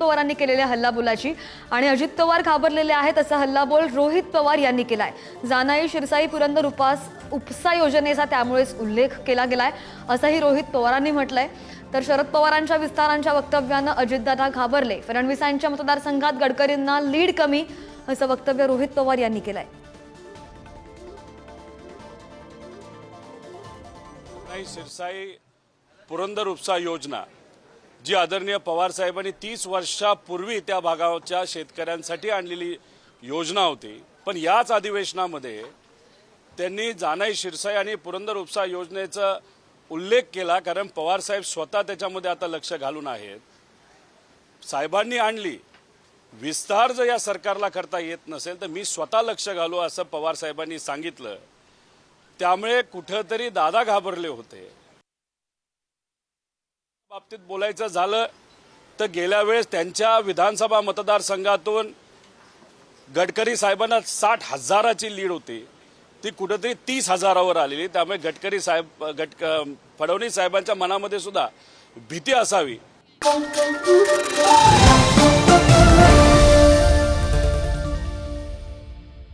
पवारांनी केलेल्या हल्लाबोलाची. आणि अजित पवार घाबरलेले आहेत असा हल्लाबोल रोहित पवार यांनी केलाय. जानाई शिरसाई पुरंदर उपास उपसा योजनेचा त्यामुळेच उल्लेख केला गेलाय असंही रोहित पवारांनी म्हटलंय. तर शरद पवारांच्या विस्तारांच्या वक्तव्यानं अजितदादा घाबरले. फडणवीसांच्या मतदारसंघात गडकरींना लीड कमी असं वक्तव्य रोहित पवार यांनी केलंय. शिरसाई पुरंदर उपसा योजना. जी आदरणीय पवार साहेबांनी तीस वर्षापूर्वी त्या भागाच्या शेतकऱ्यांसाठी आणलेली योजना होती. पण याच अधिवेशनामध्ये त्यांनी जानाई शिरसाई आणि पुरंदर उपसा योजनेचा उल्लेख केला कारण पवार साहेब स्वतः त्याच्यामध्ये आता लक्ष घालून आहेत. साहेबांनी आणली. विस्तार जर या सरकारला करता येत नसेल तर मी स्वतः लक्ष घालू असं पवार साहेबांनी सांगितलं. त्यामुळे कुठंतरी दादा घाबरले होते. बाबतीत बोलायचं झालं तर गेल्या वेळेस त्यांच्या विधानसभा मतदारसंघातून गडकरी साहेबांना साठ हजाराची लीड होती. ती कुठेतरी तीस हजारावर आलेली. त्यामुळे गडकरी साहेब गट फडणवीस साहेबांच्या मनामध्ये सुद्धा भीती असावी.